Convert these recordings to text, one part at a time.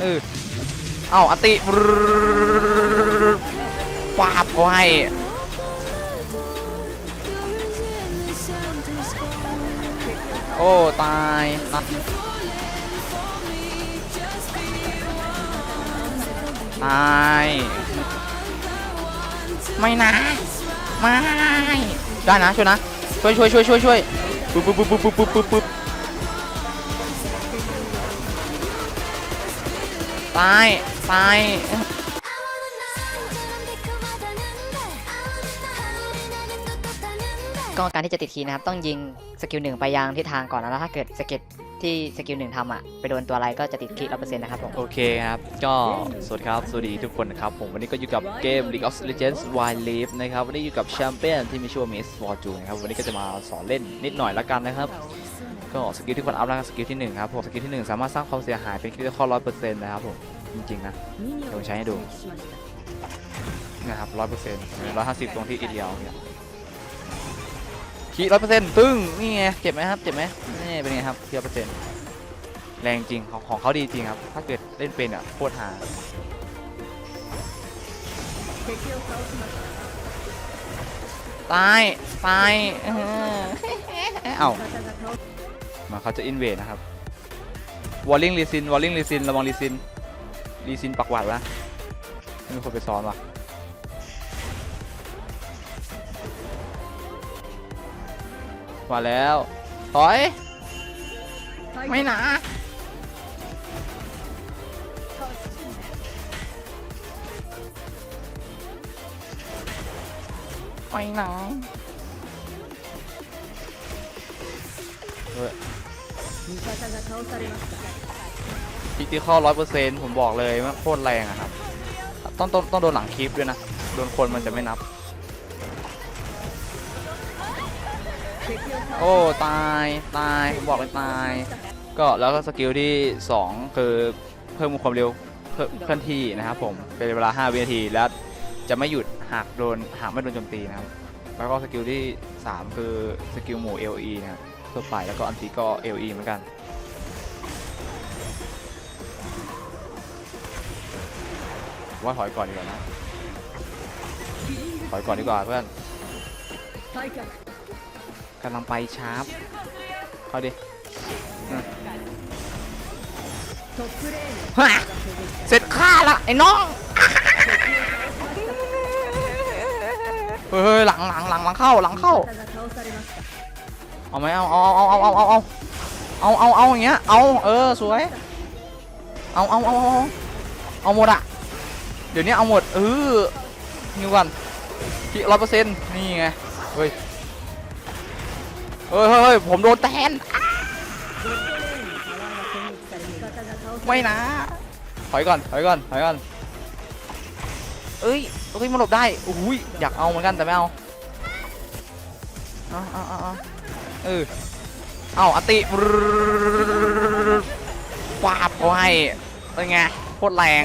เออเอ้าอติปาบเขาให้โอ้ ตายตัตาย ไม่นะ ไม่ ได้นะ ช่วยนะ ช่วยช่วยช่วยช่วยช่วยปุ๊บปุ๊บปุ๊บปุ๊บปุ๊บปุ๊บ ซ้ไยก็การที่จะติดทีนะครับต้องยิงสกิลหนึ่งไปยังทิศทางก่อนแล้วถ้าเกิดสเก็ตที่สกิลหนึ่งทำอะไปโดนตัวอะไรก็จะติดคีร้อเปอร์เซ็นต์นะครับผมโอเคครับก็สวัสดีครับสวัสดีทุกคนนะครับผมวันนี้ก็อยู่กับเกม League of Legends Wild Rift นะครับวันนี้อยู่กับแชมเปี้ยนที่มีชื่อว่า Miss Fortune นะครับวันนี้ก็จะมาสอนเล่นนิดหน่อยละกันนะครับก็สกิลที่คนอัพแล้รับสกิลที่1ครับผมสกิลที่ 1 สามารถสร้างความเสียหายเป็นคริติคอลร้อยเปอร์เซ็นต์นะครับผม จริงๆนะเดี๋ยวใช้ให้ดูนะครับร้อยเปอร์เซ็นต์ร้อยห้าสิบตรงที่อีเดียวเนี่ยทีร้อยเปอร์เซ็นต์ตึ้งนี่ไงเจ็บไหมครับเจ็บไหมนี่เป็นไงครับเทีร้เปอร์เซ็นต์แรงจริงของของเขาดีจริงครับ ถ้าเกิดเล่นเป็นอะโคตรหาตายตายเอ้ามาเขาจะอินเวทนะครับวอลลิงลีซินวอลลิงลีซินระวังลีซิน รีซินปักหวัดวะไม่มีคนไปซ้อมหรนว่าแล้วถอยไม่หนาไม่หนาเฮ้ย พิติข้อร้อยเปอร์เซ็นต์ผมบอกเลยว่าโคตรแรงอะครับ ต้องต้องต้องโดนหลังคลิปด้วยนะ โดนคนมันจะไม่นับ โอ้ ตายตาย ผมบอกเลยตาย ก็แล้วก็สกิลที่ 2 คือเพิ่มความเร็วเพิ่มเคลื่อนที่นะครับผม เป็นเวลา 5 วินาทีแล้วจะไม่หยุดหากโดนหากไม่โดนโจมตีนะครับ แล้วก็สกิลที่ 3 คือสกิลหมู่ LE นะครับทั่วไปแล้วก็อันตีก็ LE เหมือนกัน ว่าถอยก่อนดีกว่านะ ถอยก่อนดีกว่าเพื่อนกำลังไปชาร์ปเข้าดิฮะเสร็จฆ่าละไอ้น้อง เฮ้ยหลังหลังหลังหลังเข้าหลังเข้า เอาไหมเอาเอาเอาเอาเอาเอาเอาเอาเอาเอาอย่างเงี้ย เอาเออสวย เอาเอาเอาเอาเอาหมดอะ เดี๋ยวนี้เอาหมด เออนิววันที่ร้อยเปอร์เซ็นต์นี่ไง เฮ้ย เฮ้ยเฮ้ยผมโดนแทน ไม่นะ ถอยก่อน ถอยก่อน ถอยก่อน เอ้ยเอ้ยมันหลบได้อุ้ยอยากเอาเหมือนกันแต่ไม่เอาเออเออเอาเอาเออเอาอติปาบเขาให้เป็นไงโคตรแรง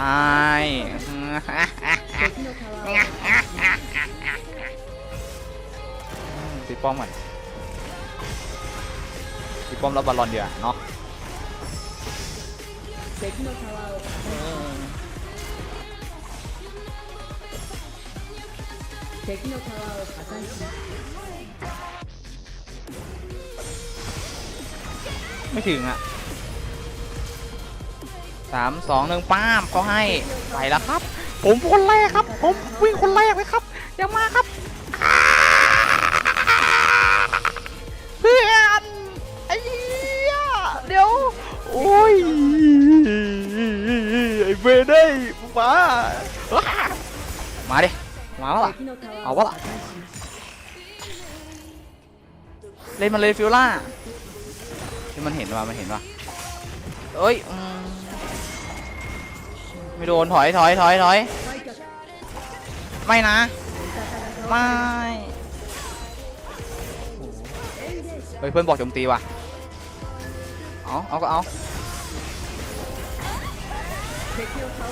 ตายตีป้อมก่อนตีป้อมแล้วบอลลอนเดียวเนาะไม่ถึงอะ สามสองหนึ่งป้ามเขาให้ไปแล้วครับ ผมคนแรกครับ ผมวิ่งคนแรกเลยครับยังมาครับเพื่อนไอ้เดี๋ยวโอ้ยไอ้เบนได้มามาดิมาวะล่ะเอาวะล่ะเล่นมันเลยฟิล่าที่มันเห็นว่ามันเห็นว่าเอ้ย ไม่โดนถอยถอยถอยถอยไม่นะ ไม่เฮ้ยเพื่อนบอกโจมตีว่ะเอาเอาก็เอา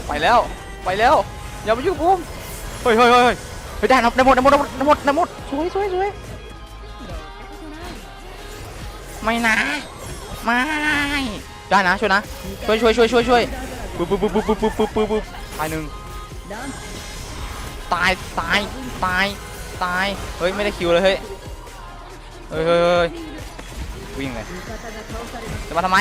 ไปแล้วไปแล้วอย่ามายุ่งกูเฮ้ยเฮ้ยเฮ้ยเฮ้ยเฮ้ยได้นะได้หมดได้หมดได้หมดได้หมดได้หมดสวยสวยสวยไม่นะไม่ได้นะช่วยนะช่วยช่วยช่วยช่วยช่วย ปุ๊บปุ๊บปุ๊บปุ๊บปุ๊บปุ๊บปุ๊บปุ๊บตายหนึ่งตายตายตายตายเฮ้ยไม่ได้คิวเลยเฮ้ยเฮ้ยเฮ้ยวิ่งเลยจะมาทำไม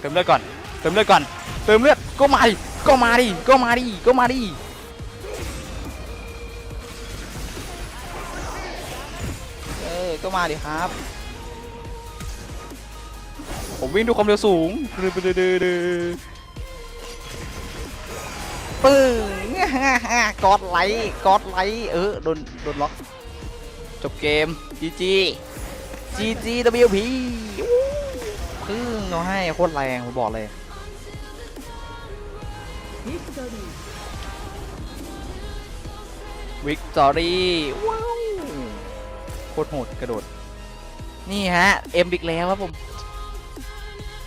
เติมเลือดก่อนเติมเลือดก่อนเติมเลือดก็มาดิก็มาดิก็มาดิก็มาดิเออก็มาดิครับ ผมวิ่งด้วยความเร็วสูงดื้อดื้อดื้อดื้อปึ้งกอดไลท์กอดไลท์เออโดนโดนล็อก จบเกม GG GG WP พึ่งเอาให้โคตรแรงผมบอกเลยวิกตอรี่ว้าวโคตรโหดกระโดด นี่ฮะ เอ็มบิกแล้วครับผม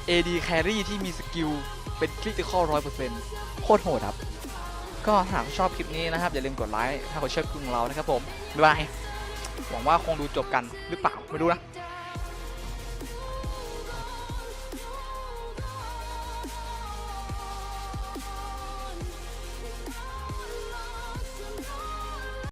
AD Carry ที่มีสกิลเป็นคริติคอลร้อยเปอร์เซ็นต์โคตรโหดครับ ก็หากชอบคลิปนี้นะครับ อย่าลืมกดไลค์ถ้าคุณชอบคลิปของเรานะครับผม บ๊ายบาย หวังว่าคงดูจบกันหรือเปล่า ไม่รู้นะ